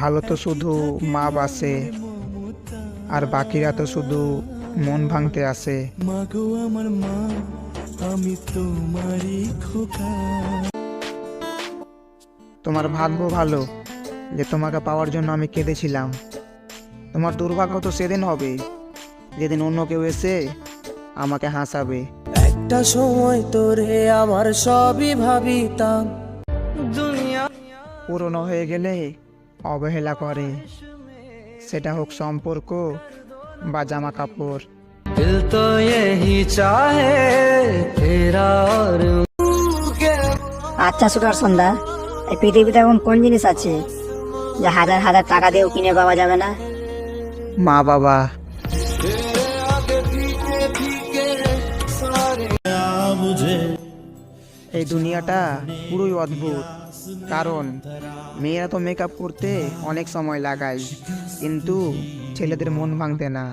ভালো তো শুধু মা বাসে, আর বাকিরা তো শুধু মন ভাঙতে আসে। আমার মা আমি তোমারই তোমার ভাগ্য ভালো, যে তোমাকে পাওয়ার জন্য আমি কেঁদেছিলাম। তোমার দুর্ভাগ্য তো সেদিন হবে, যেদিন অন্য কেউ এসে আমাকে হাসাবে। একটা সময় তোরে আমার সবই ভাবিতাম দুনিয়া পুরনো হয়ে গেলে অবহেলা করে সেটা হোক সম্পর্ক বা জামা কাপড় दिल तो यही चाहे तेरा और আচ্ছা সুগার সন্ধ্যা এই পৃথিবীতে এমন কোন জিনিস আছে যা হাজার হাজার টাকা দিয়েও কিনে পাওয়া যাবে না মা বাবা এই দুনিয়াটা পুরোই অদ্ভুত। কারণ মেয়েরা তো মেকআপ করতে অনেক সময় লাগায়, কিন্তু ছেলেদের মন ভাঙতে না।